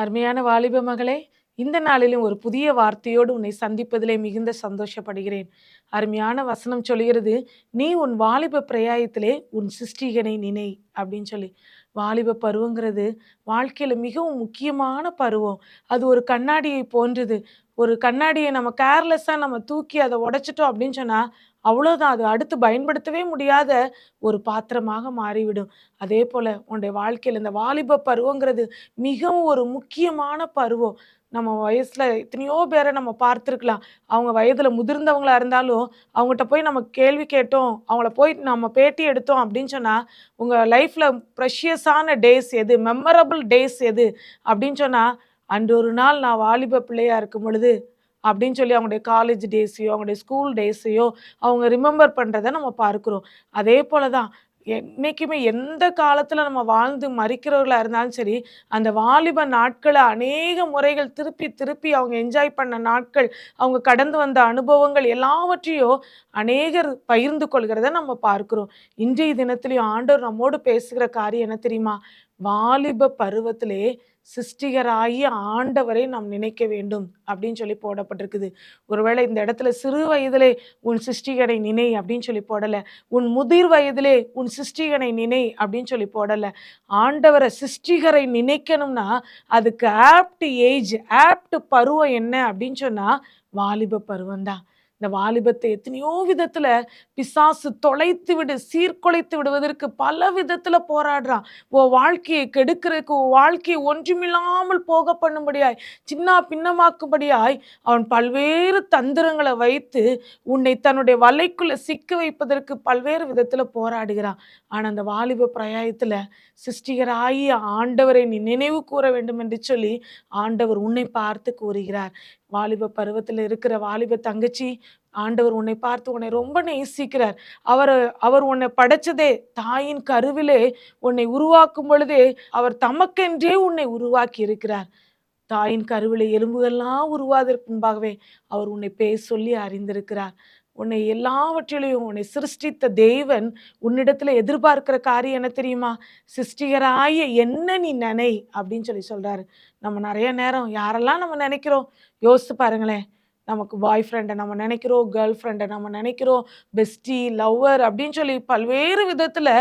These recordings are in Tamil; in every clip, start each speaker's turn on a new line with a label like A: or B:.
A: அருமையான வாலிப மகளே இந்த நாளிலும் ஒரு புதிய வார்த்தையோடு உன்னை சந்திப்பதிலே மிகுந்த சந்தோஷப்படுகிறேன். அருமையான வசனம் சொல்கிறது நீ உன் வாலிப பிரயாயத்திலே உன் சிருஷ்டிகனை நினை அப்படின்னு சொல்லி. வாலிப பருவங்கிறது வாழ்க்கையில் மிகவும் முக்கியமான பருவம். அது ஒரு கண்ணாடியை போன்றது. ஒரு கண்ணாடியை நம்ம கேர்லெஸ்ஸாக நம்ம தூக்கி அதை உடைச்சிட்டோம் அப்படின்னு சொன்னால் அவ்வளோதான் அது அடுத்து பயன்படுத்தவே முடியாத ஒரு பாத்திரமாக மாறிவிடும். அதே போல் உன்னுடைய வாழ்க்கையில் இந்த வாலிப பருவங்கிறது மிகவும் ஒரு முக்கியமான பருவம். நம்ம வயசில் எத்தனையோ பேரை நம்ம பார்த்துருக்கலாம். அவங்க வயதில் முதிர்ந்தவங்களா இருந்தாலும் அவங்ககிட்ட போய் நம்ம கேள்வி கேட்டோம். அவங்கள போய் நம்ம பேட்டி எடுத்தோம் அப்படின்னு சொன்னால் உங்கள் லைஃப்பில் ப்ரெஷியஸான டேஸ் எது? மெமரபிள் டேஸ் எது? அப்படின்னு சொன்னால் அன்று ஒரு நாள் நான் வாலிப பிள்ளையாக இருக்கும் பொழுது அப்படின்னு சொல்லி அவங்களுடைய காலேஜ் டேஸையோ அவங்களுடைய ஸ்கூல் டேஸையோ அவங்க ரிமெம்பர் பண்ணுறதை நம்ம பார்க்குறோம். அதே போல தான் என்றைக்குமே எந்த காலத்தில் நம்ம வாழ்ந்து மறிக்கிறவர்களாக இருந்தாலும் சரி அந்த வாலிப நாட்களை அநேக முறைகள் திருப்பி திருப்பி அவங்க என்ஜாய் பண்ண நாட்கள் அவங்க கடந்து வந்த அனுபவங்கள் எல்லாவற்றையும் அநேகர் பகிர்ந்து கொள்கிறத நம்ம பார்க்குறோம். இன்றைய தினத்திலையும் ஆண்டவர் நம்மோடு பேசுகிற காரியம் என்ன தெரியுமா? வாலிப பருவத்திலே சிருஷ்டிகராகிய ஆண்டவரை நாம் நினைக்க வேண்டும் அப்படின்னு சொல்லி போடப்பட்டிருக்குது. ஒருவேளை இந்த இடத்துல சிறு வயதிலே உன் சிஷ்டிகனை நினை அப்படின்னு சொல்லி போடலை. உன் முதிர் வயதிலே உன் சிருஷ்டிகனை நினை அப்படின்னு சொல்லி போடலை. ஆண்டவரை சிருஷ்டிகரை நினைக்கணும்னா அதுக்கு ஆப்ட் ஏஜ் ஆப்ட் பருவம் என்ன அப்படின்னு சொன்னால் வாலிப பருவம் தான் இந்த வாலிபத்தை எத்தனையோ விதத்துல பிசாசு தொலைத்து விடு சீர்குலைத்து விடுவதற்கு பல விதத்துல போராடுறான். ஓ வாழ்க்கையை கெடுக்கிறதுக்கு ஓ வாழ்க்கையை ஒன்றுமில்லாமல் போக பண்ணும்படியாய் சின்ன பின்னமாக்கும்படியாய் அவன் பல்வேறு தந்திரங்களை வைத்து உன்னை தன்னுடைய வலைக்குள்ள சிக்க வைப்பதற்கு பல்வேறு விதத்துல போராடுகிறான். ஆனா அந்த வாலிப பிரயாயத்துல சிருஷ்டிகராகி ஆண்டவரை நீ நினைவு கூற வேண்டும் என்று சொல்லி ஆண்டவர் உன்னை பார்த்து கூறுகிறார். வாலிப பருவத்தில் இருக்கிற வாலிப தங்கச்சி ஆண்டவர் உன்னை பார்த்து உன்னை ரொம்ப நேசிக்கிறார். அவர் அவர் உன்னை படைச்சதே தாயின் கருவிலே உன்னை உருவாக்கும் பொழுதே அவர் தமக்கென்றே உன்னை உருவாக்கி இருக்கிறார். தாயின் கருவிலே எலும்புகள்லாம் உருவாதற்கு முன்பாகவே அவர் உன்னை பேர் சொல்லி அறிந்திருக்கிறார். உன்னை எல்லாவற்றிலையும் உன்னை சிருஷ்டித்த தேவன் உன்னிடத்துல எதிர்பார்க்கிற காரியம் என்ன தெரியுமா? சிருஷ்டிகராய என்ன நீ நினை? அப்படின்னு சொல்லி சொல்றாரு. நம்ம நிறைய நேரம் யாரெல்லாம் நம்ம நினைக்கிறோம்? யோசித்து பாருங்களேன். நமக்கு பாய் ஃப்ரெண்டை நம்ம நினைக்கிறோம் கேர்ள் ஃப்ரெண்டை நம்ம நினைக்கிறோம் பெஸ்டி லவ்வர் அப்படின்னு சொல்லி பல்வேறு விதத்தில்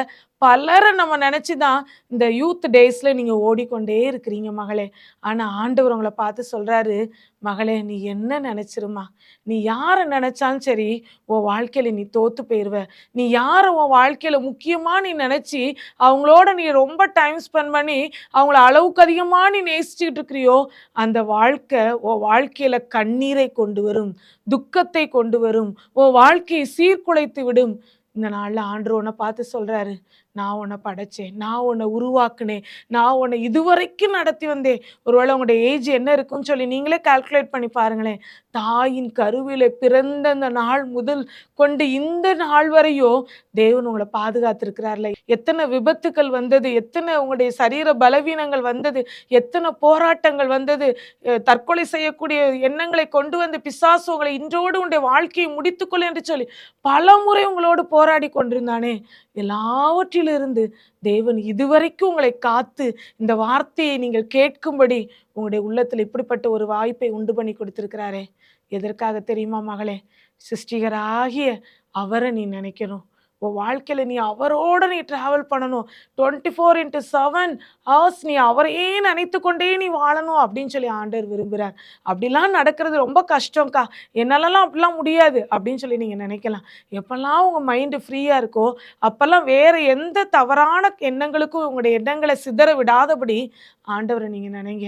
A: பலரை நம்ம நினச்சி தான் இந்த யூத் டேஸில் நீங்கள் ஓடிக்கொண்டே இருக்கிறீங்க மகளே. ஆனால் ஆண்டவர் உங்களை பார்த்து சொல்கிறாரு மகளே நீ என்ன நினச்சிருமா நீ யாரை நினச்சாலும் சரி உன் வாழ்க்கையில் நீ தோற்று போயிடுவ நீ யாரை உன் வாழ்க்கையில் முக்கியமாக நீ நினச்சி அவங்களோட நீ ரொம்ப டைம் ஸ்பெண்ட் பண்ணி அவங்கள அளவுக்கு அதிகமாக நீ நேசிச்சுக்கிட்டு இருக்கிறியோ அந்த வாழ்க்கை உன் வாழ்க்கையில் கண்ணீரை கொண்டு வரும் துக்கத்தை கொண்டு வரும் உன் வாழ்க்கையை சீர்குலைத்து விடும். இந்த நாளில் ஆண்டு ஒன்றை பார்த்து சொல்கிறாரு நான் உன்னை படைச்சேன் நான் உன்னை உருவாக்குனேன் நான் உன்னை இதுவரைக்கும் நடத்தி வந்தேன். ஒருவேளை உங்களுடைய ஏஜ் என்ன இருக்குன்னு சொல்லி நீங்களே கால்குலேட் பண்ணி பாருங்களேன். தாயின் கருவில பிறந்த அந்த நாள் முதல் கொண்டு இந்த நாள் வரையும் தேவன் உங்களை பாதுகாத்திருக்கிறார்ல. எத்தனை விபத்துக்கள் வந்தது எத்தனை உங்களுடைய சரீர பலவீனங்கள் வந்தது எத்தனை போராட்டங்கள் வந்தது தற்கொலை செய்யக்கூடிய எண்ணங்களை கொண்டு வந்து பிசாசு உங்களை இன்றோடு உங்களுடைய வாழ்க்கையை முடித்துக்கொள் என்று சொல்லி பல முறை உங்களோடு போராடி கொண்டிருந்தானே. எல்லாவற்றிலும் இருந்து தேவன் இதுவரைக்கும் உங்களை காத்து இந்த வார்த்தையை நீங்கள் கேட்கும்படி உங்களுடைய உள்ளத்தில் இப்படிப்பட்ட ஒரு வாய்ப்பை உண்டு பண்ணி கொடுத்துருக்கிறாரே. எதற்காக தெரியுமா மகளே? சிருஷ்டிகராகிய அவரை நீ நினைக்கணும். உன் வாழ்க்கையில் நீ அவரோட நீ ட்ராவல் பண்ணணும். Twenty four into seven hours நீ அவரையே நினைத்து கொண்டே நீ வாழணும் அப்படின்னு சொல்லி ஆண்டர் விரும்புகிறார் அப்படிலாம் நடக்கிறது ரொம்ப கஷ்டம்க்கா. என்னாலலாம் அப்படிலாம் முடியாது அப்படின்னு சொல்லி நீங்கள் நினைக்கலாம். எப்போல்லாம் உங்கள் மைண்டு ஃப்ரீயாக இருக்கோ அப்போல்லாம் வேறு எந்த தவறான எண்ணங்களுக்கும் உங்களுடைய எண்ணங்களை சிதற விடாதபடி ஆண்டவரை நீங்கள் நினைங்க.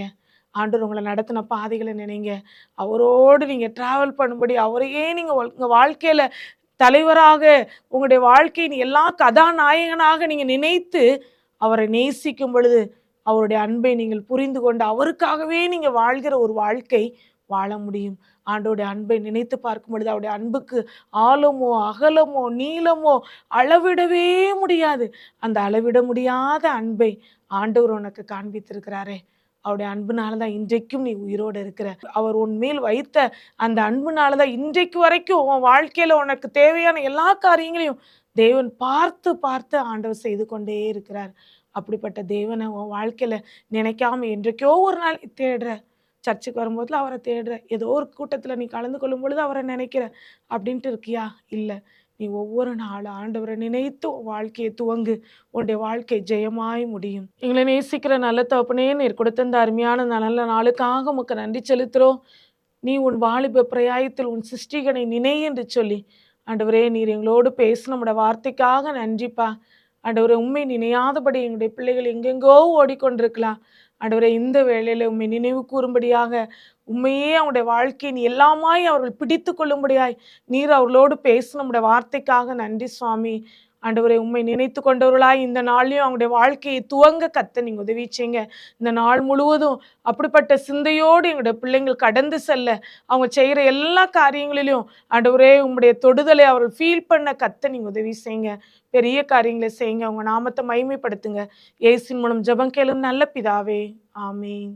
A: ஆண்டவர் உங்களை நடத்தின பாதைகளை நினைங்க. அவரோடு நீங்கள் ட்ராவல் பண்ணும்படி அவரையே நீங்கள் உங்கள் வாழ்க்கையில் தலைவராக உங்களுடைய வாழ்க்கையின் எல்லா கதாநாயகனாக நீங்கள் நினைத்து அவரை நேசிக்கும் பொழுது அவருடைய அன்பை நீங்கள் புரிந்து கொண்டு அவருக்காகவே நீங்கள் வாழ்கிற ஒரு வாழ்க்கை வாழ முடியும். ஆண்டோடைய அன்பை நினைத்து பார்க்கும் பொழுது அவருடைய அன்புக்கு ஆழமோ அகலமோ நீளமோ அளவிடவே முடியாது. அந்த அளவிட முடியாத அன்பை ஆண்டவர் உனக்கு காண்பித்திருக்கிறாரே. அவருடைய அன்புனால தான் இன்றைக்கும் நீ உயிரோடு இருக்கிற. அவர் உன் மேல் வைத்த அந்த அன்புனால தான் இன்றைக்கு வரைக்கும் உன் வாழ்க்கையில் உனக்கு தேவையான எல்லா காரியங்களையும் தேவன் பார்த்து பார்த்து ஆண்டவர் செய்து கொண்டே இருக்கிறார். அப்படிப்பட்ட தேவனை உன் வாழ்க்கையில் நினைக்காம என்றைக்கோ ஒரு நாள் தேடுற. சர்ச்சுக்கு வரும்போதுல அவரை தேடுற. ஏதோ ஒரு கூட்டத்தில் நீ கலந்து கொள்ளும் பொழுது அவரை நினைக்கிற. அப்படின்ட்டு இருக்கியா? இல்லை. நீ ஒவ்வொரு நாளும் ஆண்டவரை நினைத்து வாழ்க்கையை துவங்கு. உன்னுடைய வாழ்க்கை ஜெயமாய் முடியும். எங்களை நேசிக்கிற நல்ல தகப்பனே நீர் கொடுத்த இந்த அருமையான நல்ல நாளுக்காக உமக்கு நன்றி செலுத்துகிறோம் நீ உன் வாலிப பிரயாயத்தில் உன் சிருஷ்டிகனை நினை என்று சொல்லி ஆண்டவரே நீர் எங்களோடு பேசு நம்முடைய வார்த்தைக்காக நன்றிப்பா. ஆண்டவரை உண்மை நினையாதபடி எங்களுடைய பிள்ளைகள் எங்கெங்கோ ஓடிக்கொண்டிருக்கலாம். ஆண்டவரே இந்த வேளையில் உண்மை நினைவு கூறும்படியாக உண்மையே அவருடைய வாழ்க்கையின் எல்லாமாய் அவர்கள் பிடித்து கொள்ளும்படியாய் நீர் அவர்களோடு பேசின நம்முடைய வார்த்தைக்காக நன்றி சுவாமி. ஆண்டவரை உண்மை நினைத்து கொண்டவர்களாய் இந்த நாள்லையும் அவங்களுடைய வாழ்க்கையை துவங்க கத்த நீங்க உதவி செய்யுங்க. இந்த நாள் முழுவதும் அப்படிப்பட்ட சிந்தையோடு எங்களுடைய பிள்ளைங்கள் கடந்து செல்ல அவங்க செய்கிற எல்லா காரியங்களிலும் ஆண்டவரே உங்களுடைய தொடுதலை அவர்கள் ஃபீல் பண்ண கத்த நீங்க உதவி செய்யுங்க. பெரிய காரியங்களை செய்யுங்க. அவங்க நாமத்தை மைமைப்படுத்துங்க ஏசின் மூலம் ஜெபம் கேளும் நல்ல பிதாவே. ஆமீன்.